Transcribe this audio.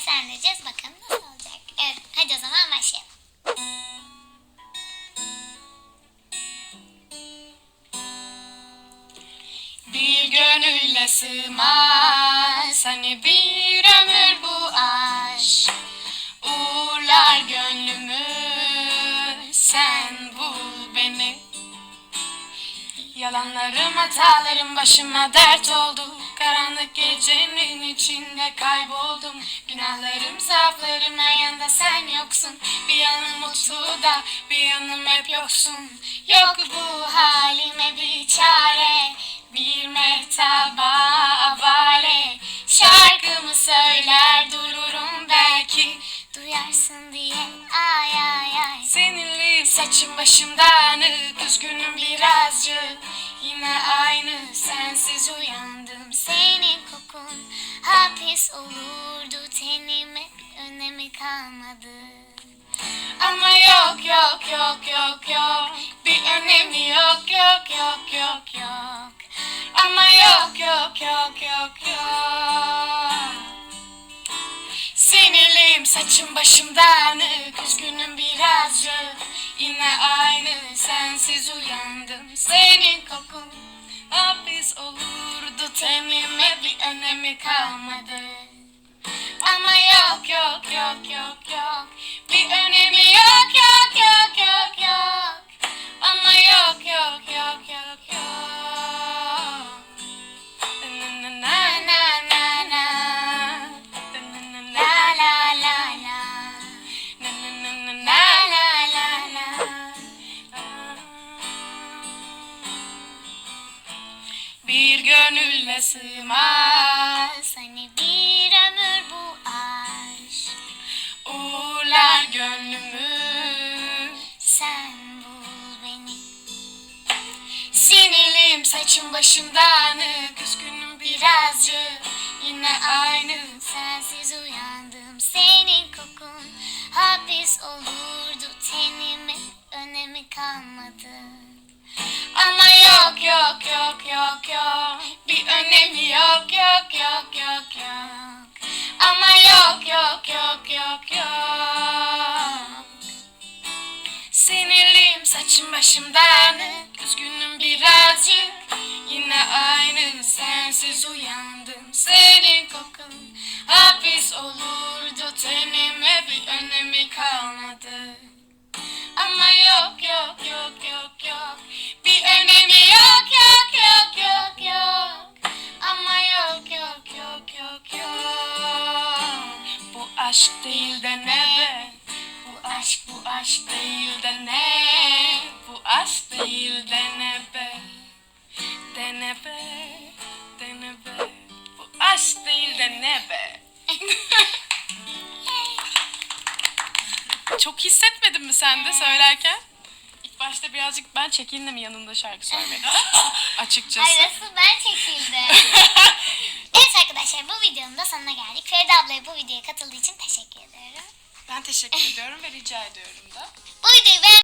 seslendireceğiz. Bakalım nasıl olacak. Evet hadi o zaman başlayalım. Bir gönülle sığmaz hani bir ömür bu aşk Uğurlar gönlümü sen bul beni Yalanlarım hatalarım başıma dert oldu gecenin içinde kayboldum. Günahlarım zaaflarım her yanda sen yoksun. Bir yanım mutlu da bir yanım hep yoksun. Yok bu halime bir çare Bir mehtaba avare. Şarkımı söyler dururum belki. Duyarsın diye ay ay ay. Seninle saçım başım Üzgünüm birazcık. Yine aynı sensiz uyandım. Senin kokun hapis olurdu tenime önemi kalmadı. Ama yok yok yok yok yok Bir önemi yok yok yok yok yok Ama yok yok yok yok yok Sinirliyim saçım başım dağınık Üzgünüm birazcık Yine aynı sensiz uyandım Senin kokun hapis olurdu Tenime bir önemi kalmadı. Ama yok yok yok yok yok. Bir önemi yok yok Bir gönülle sığmaz Hani bir ömür bu aşk. Uğurlar gönlümü Sen bul beni. Sinirliyim saçım başım dağınık Üzgünüm birazcık Yine aynı Sensiz uyandım senin kokun hapis olurdu tenime önemi kalmadı. Ama yok yok yok yok Bir önemi yok yok yok yok yok. Ama yok yok yok yok yok. Sinirliyim saçım başım dağınık Üzgünüm birazcık. Yine aynı sensiz uyandım Senin kokun. Hapis olurdu Tenime bir önemi kalmadı aşk değil de ne Bu aşk bu aşk değil de ne Bu aşk değil de ne be De ne be De ne be Bu aşk değil de ne be Çok hissetmedin mi sen de söylerken? İlk başta birazcık ben çekindim yanında şarkı söylemek. Açıkçası. Hayır asıl ben çekildim. evet arkadaşlar bu videonun da sonuna geldik. Feride ablaya bu videoya katıldığı için teşekkür ederim. Ben teşekkür ediyorum ve rica ediyorum da. Bu videoyu beğen